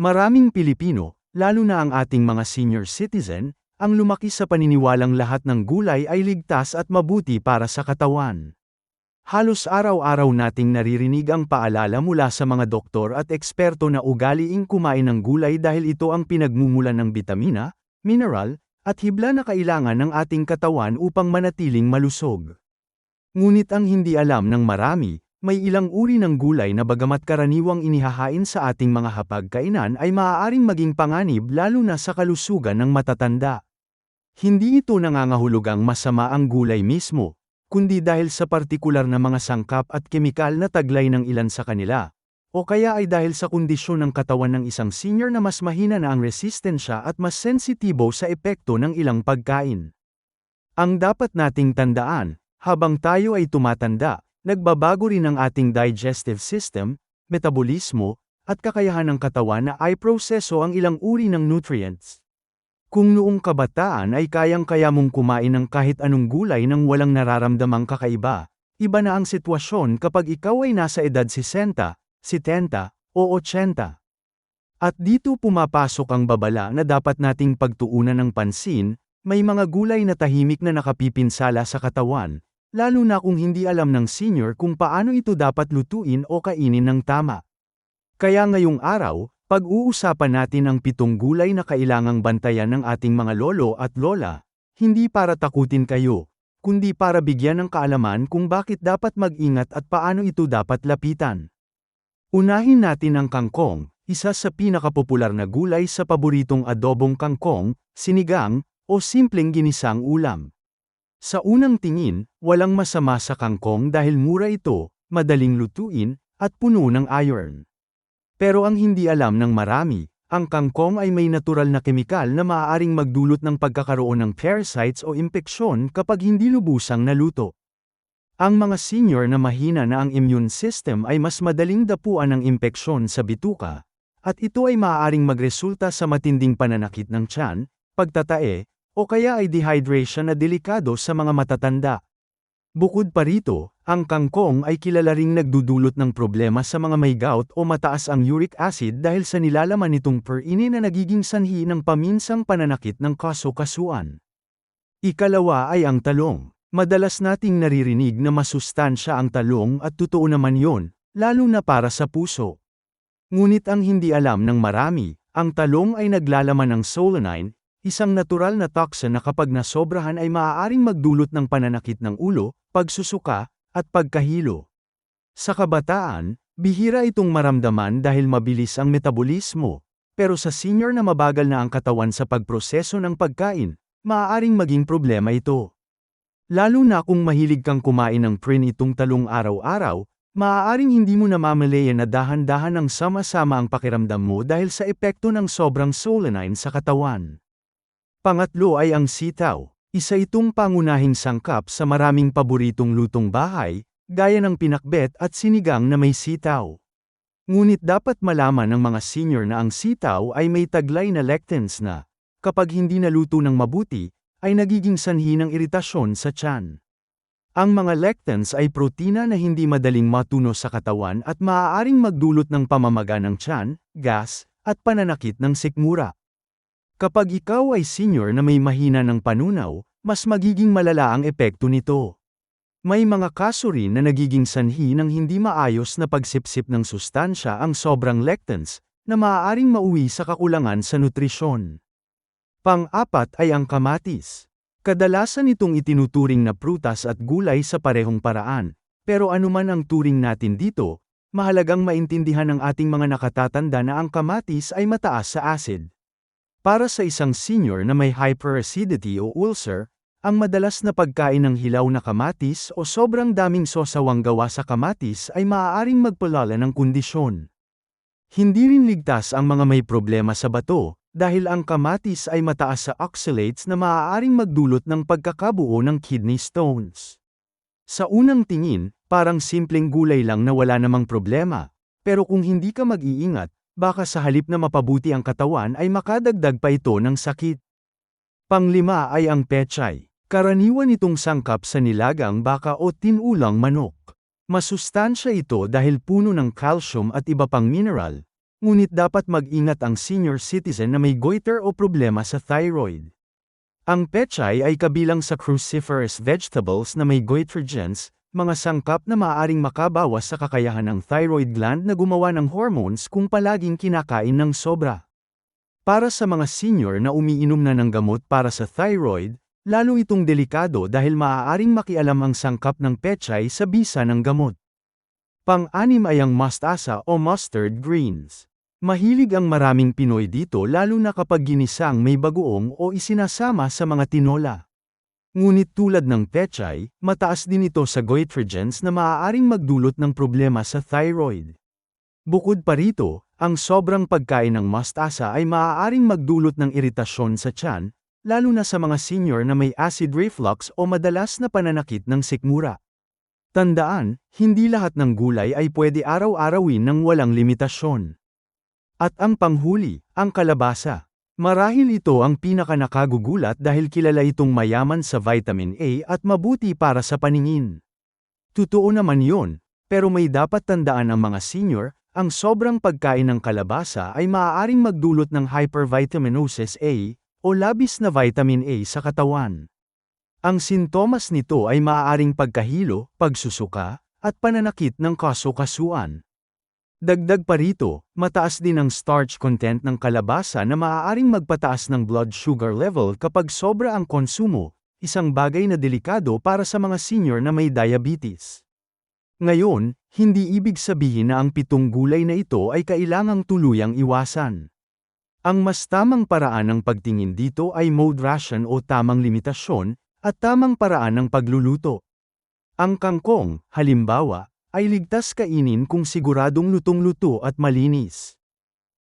Maraming Pilipino, lalo na ang ating mga senior citizen, ang lumaki sa paniniwalang lahat ng gulay ay ligtas at mabuti para sa katawan. Halos araw-araw nating naririnig ang paalala mula sa mga doktor at eksperto na ugaliing kumain ng gulay dahil ito ang pinagmumulan ng bitamina, mineral, at hibla na kailangan ng ating katawan upang manatiling malusog. Ngunit ang hindi alam ng marami, may ilang uri ng gulay na bagamat karaniwang inihahain sa ating mga hapagkainan ay maaaring maging panganib lalo na sa kalusugan ng matatanda. Hindi ito nangangahulugang masama ang gulay mismo, kundi dahil sa partikular na mga sangkap at kemikal na taglay ng ilan sa kanila. O kaya ay dahil sa kondisyon ng katawan ng isang senior na mas mahina na ang resistensya at mas sensitibo sa epekto ng ilang pagkain. Ang dapat nating tandaan, habang tayo ay tumatanda, Nagbabago rin ang ating digestive system, metabolismo, at kakayahan ng katawan na i-proseso ang ilang uri ng nutrients. Kung noong kabataan ay kayang-kaya mong kumain ng kahit anong gulay nang walang nararamdamang kakaiba, iba na ang sitwasyon kapag ikaw ay nasa edad 60, 70, o 80. At dito pumapasok ang babala na dapat nating pagtuunan ng pansin, may mga gulay na tahimik na nakapipinsala sa katawan, Lalo na kung hindi alam ng senior kung paano ito dapat lutuin o kainin ng tama. Kaya ngayong araw, pag-uusapan natin ang pitong gulay na kailangang bantayan ng ating mga lolo at lola, hindi para takutin kayo, kundi para bigyan ng kaalaman kung bakit dapat mag-ingat at paano ito dapat lapitan. Unahin natin ang kangkong, isa sa pinakapopular na gulay sa paboritong adobong kangkong, sinigang, o simpleng ginisang ulam. Sa unang tingin, walang masama sa kangkong dahil mura ito, madaling lutuin, at puno ng iron. Pero ang hindi alam ng marami, ang kangkong ay may natural na kemikal na maaaring magdulot ng pagkakaroon ng parasites o impeksyon kapag hindi lubusang naluto. Ang mga senior na mahina na ang immune system ay mas madaling dapuan ng impeksyon sa bituka, at ito ay maaaring magresulta sa matinding pananakit ng tiyan, pagtatae, o kaya ay dehydration na delikado sa mga matatanda. Bukod pa rito, ang kangkong ay kilala ring nagdudulot ng problema sa mga may gout o mataas ang uric acid dahil sa nilalaman nitong perine na nagiging sanhi ng paminsang pananakit ng kaso-kasuan. Ikalawa ay ang talong. Madalas nating naririnig na masustansya ang talong at totoo naman yon, lalo na para sa puso. Ngunit ang hindi alam ng marami, ang talong ay naglalaman ng solanine, Isang natural na toxin na kapag nasobrahan ay maaaring magdulot ng pananakit ng ulo, pagsusuka, at pagkahilo. Sa kabataan, bihira itong maramdaman dahil mabilis ang metabolismo, pero sa senior na mabagal na ang katawan sa pagproseso ng pagkain, maaaring maging problema ito. Lalo na kung mahilig kang kumain ng prin itong talong araw-araw, maaaring hindi mo namamalayan na dahan-dahan ang sama-sama ang pakiramdam mo dahil sa epekto ng sobrang solanine sa katawan. Pangatlo ay ang sitaw. Isa itong pangunahing sangkap sa maraming paboritong lutong bahay, gaya ng pinakbet at sinigang na may sitaw. Ngunit dapat malaman ng mga senior na ang sitaw ay may taglay na lectins na, kapag hindi naluto ng mabuti, ay nagiging sanhi ng iritasyon sa tiyan. Ang mga lectins ay protina na hindi madaling matuno sa katawan at maaaring magdulot ng pamamaga ng tiyan, gas, at pananakit ng sikmura. Kapag ikaw ay senior na may mahina ng panunaw, mas magiging malala ang epekto nito. May mga kaso rin na nagiging sanhi ng hindi maayos na pagsipsip ng sustansya ang sobrang lectins, na maaaring mauwi sa kakulangan sa nutrisyon. Pang-apat ay ang kamatis. Kadalasan itong itinuturing na prutas at gulay sa parehong paraan, pero anuman ang turing natin dito, mahalagang maintindihan ng ating mga nakatatanda na ang kamatis ay mataas sa acid. Para sa isang senior na may hyperacidity o ulcer, ang madalas na pagkain ng hilaw na kamatis o sobrang daming sosawang gawa sa kamatis ay maaaring magpalala ng kondisyon. Hindi rin ligtas ang mga may problema sa bato, dahil ang kamatis ay mataas sa oxalates na maaaring magdulot ng pagkakabuo ng kidney stones. Sa unang tingin, parang simpleng gulay lang na wala namang problema, pero kung hindi ka mag-iingat, baka sa halip na mapabuti ang katawan ay makadagdag pa ito ng sakit. Panglima ay ang pechay. Karaniwan itong sangkap sa nilagang baka o tinulang manok. Masustansya ito dahil puno ng calcium at iba pang mineral, ngunit dapat mag-ingat ang senior citizen na may goiter o problema sa thyroid. Ang pechay ay kabilang sa cruciferous vegetables na may goitrogens, mga sangkap na maaaring makabawas sa kakayahan ng thyroid gland na gumawa ng hormones kung palaging kinakain ng sobra. Para sa mga senior na umiinom na ng gamot para sa thyroid, lalo itong delikado dahil maaaring makialam ang sangkap ng pechay sa bisa ng gamot. Pang-anim ay ang mustasa o mustard greens. Mahilig ang maraming Pinoy dito lalo na kapag ginisang may bagoong o isinasama sa mga tinola. Ngunit tulad ng pechay, mataas din ito sa goitrogens na maaaring magdulot ng problema sa thyroid. Bukod pa rito, ang sobrang pagkain ng mustasa ay maaaring magdulot ng iritasyon sa tiyan, lalo na sa mga senior na may acid reflux o madalas na pananakit ng sikmura. Tandaan, hindi lahat ng gulay ay pwede araw-arawin ng walang limitasyon. At ang panghuli, ang kalabasa. Marahil ito ang pinakanakagugulat dahil kilala itong mayaman sa vitamin A at mabuti para sa paningin. Totoo naman yon, pero may dapat tandaan ang mga senior, ang sobrang pagkain ng kalabasa ay maaaring magdulot ng hypervitaminosis A, o labis na vitamin A sa katawan. Ang sintomas nito ay maaaring pagkahilo, pagsusuka, at pananakit ng kasukasuan. Dagdag pa rito, mataas din ang starch content ng kalabasa na maaaring magpataas ng blood sugar level kapag sobra ang konsumo, isang bagay na delikado para sa mga senior na may diabetes. Ngayon, hindi ibig sabihin na ang pitong gulay na ito ay kailangang tuluyang iwasan. Ang mas tamang paraan ng pagtingin dito ay mode ration o tamang limitasyon, at tamang paraan ng pagluluto. Ang kangkong, halimbawa, ay ligtas kainin kung siguradong lutong-luto at malinis.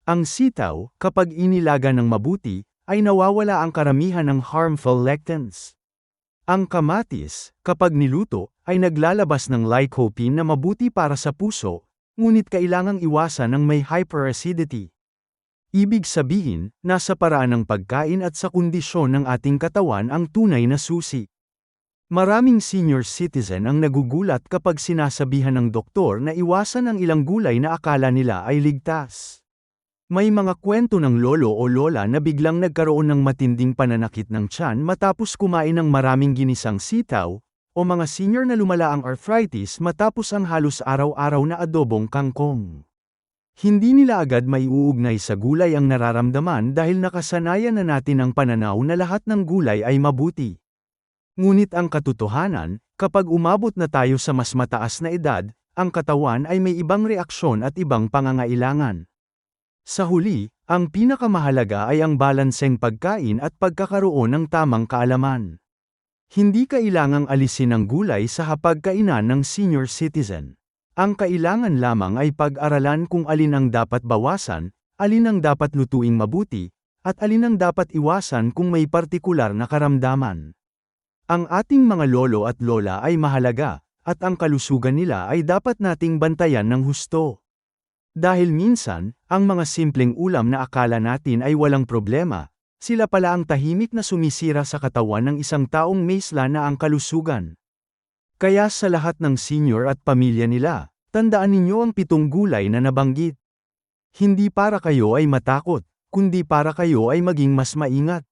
Ang sitaw, kapag inilaga ng mabuti, ay nawawala ang karamihan ng harmful lectins. Ang kamatis, kapag niluto, ay naglalabas ng lycopene na mabuti para sa puso, ngunit kailangang iwasan ng may hyperacidity. Ibig sabihin, nasa paraan ng pagkain at sa kondisyon ng ating katawan ang tunay na susi. Maraming senior citizen ang nagugulat kapag sinasabihan ng doktor na iwasan ang ilang gulay na akala nila ay ligtas. May mga kwento ng lolo o lola na biglang nagkaroon ng matinding pananakit ng tiyan matapos kumain ng maraming ginisang sitaw, o mga senior na lumala ang arthritis matapos ang halos araw-araw na adobong kangkong. Hindi nila agad may uugnay sa gulay ang nararamdaman dahil nakasanayan na natin ang pananaw na lahat ng gulay ay mabuti. Ngunit ang katotohanan, kapag umabot na tayo sa mas mataas na edad, ang katawan ay may ibang reaksyon at ibang pangangailangan. Sa huli, ang pinakamahalaga ay ang balanseng pagkain at pagkakaroon ng tamang kaalaman. Hindi kailangang alisin ang gulay sa hapagkainan ng senior citizen. Ang kailangan lamang ay pag-aralan kung alin ang dapat bawasan, alin ang dapat lutuing mabuti, at alin ang dapat iwasan kung may partikular na karamdaman. Ang ating mga lolo at lola ay mahalaga, at ang kalusugan nila ay dapat nating bantayan ng husto. Dahil minsan, ang mga simpleng ulam na akala natin ay walang problema, sila pala ang tahimik na sumisira sa katawan ng isang taong maisla na ang kalusugan. Kaya sa lahat ng senior at pamilya nila, tandaan ninyo ang pitong gulay na nabanggit. Hindi para kayo ay matakot, kundi para kayo ay maging mas maingat.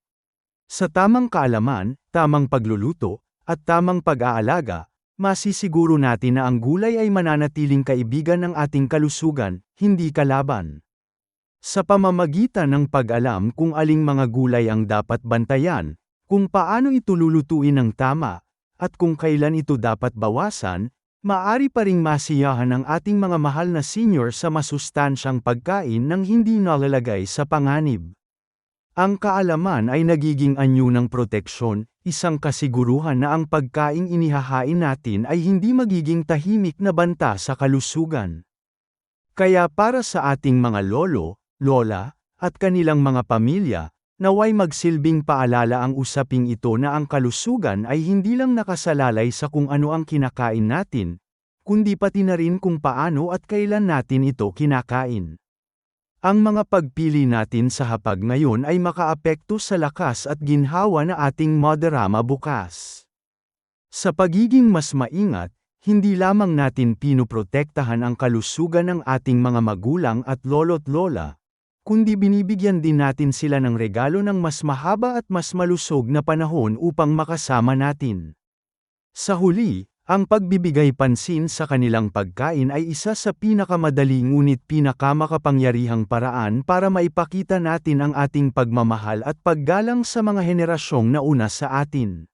Sa tamang kaalaman, tamang pagluluto, at tamang pag-aalaga, masisiguro natin na ang gulay ay mananatiling kaibigan ng ating kalusugan, hindi kalaban. Sa pamamagitan ng pag-alam kung aling mga gulay ang dapat bantayan, kung paano ito lulutuin ng tama, at kung kailan ito dapat bawasan, maari pa ring masiyahan ang ating mga mahal na senior sa masustansyang pagkain nang hindi nalalagay sa panganib. Ang kaalaman ay nagiging anyo ng proteksyon, isang kasiguruhan na ang pagkaing inihahain natin ay hindi magiging tahimik na banta sa kalusugan. Kaya para sa ating mga lolo, lola, at kanilang mga pamilya, naway magsilbing paalala ang usaping ito na ang kalusugan ay hindi lang nakasalalay sa kung ano ang kinakain natin, kundi pati na rin kung paano at kailan natin ito kinakain. Ang mga pagpili natin sa hapag ngayon ay makaapekto sa lakas at ginhawa na ating moderama bukas. Sa pagiging mas maingat, Hindi lamang natin pinuprotektahan ang kalusugan ng ating mga magulang at lolo't lola, kundi binibigyan din natin sila ng regalo ng mas mahaba at mas malusog na panahon upang makasama natin. Sa huli, ang pagbibigay pansin sa kanilang pagkain ay isa sa pinakamadali ngunit pinakamakapangyarihang paraan para maipakita natin ang ating pagmamahal at paggalang sa mga henerasyong nauna sa atin.